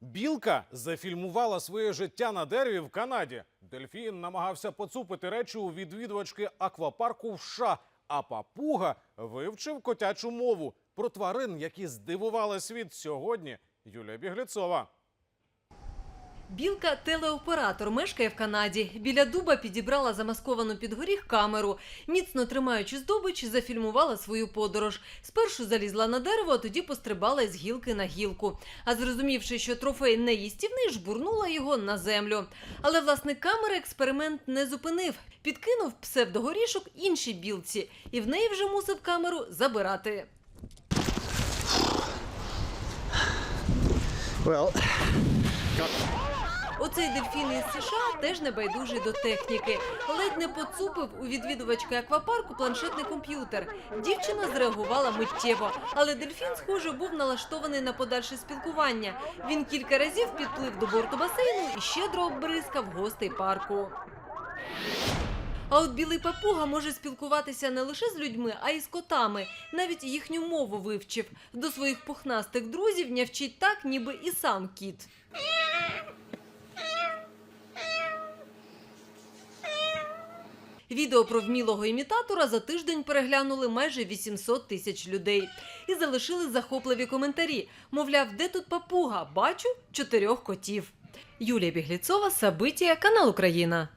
Білка зафільмувала своє життя на дереві в Канаді. Дельфін намагався поцупити речі у відвідувачки аквапарку в США, а папуга вивчив котячу мову. Про тварин, які здивували світ сьогодні, Юлія Бігліцова. Білка телеоператор мешкає в Канаді. Біля дуба підібрала замасковану під горіх камеру. Міцно тримаючи здобич, зафільмувала свою подорож. Спершу залізла на дерево, а тоді пострибала з гілки на гілку. А зрозумівши, що трофей не їстівний, жбурнула його на землю. Але власник камери експеримент не зупинив. Підкинув псевдогорішок іншій білці, і в неї вже мусив камеру забирати. Well, Оцей дельфін із США теж не байдужий до техніки. Ледь не поцупив у відвідувачки аквапарку планшетний комп'ютер. Дівчина зреагувала миттєво, але дельфін, схоже, був налаштований на подальше спілкування. Він кілька разів підплив до борту басейну і щедро оббризкав гостей парку. А от білий папуга може спілкуватися не лише з людьми, а й з котами. Навіть їхню мову вивчив. До своїх пухнастих друзів нявчить так, ніби і сам кіт. Відео про вмілого імітатора за тиждень переглянули майже 800 тисяч людей і залишили захопливі коментарі. Мовляв, де тут папуга? Бачу чотирьох котів. Юлія Бігліцова, Сабитія, канал Україна.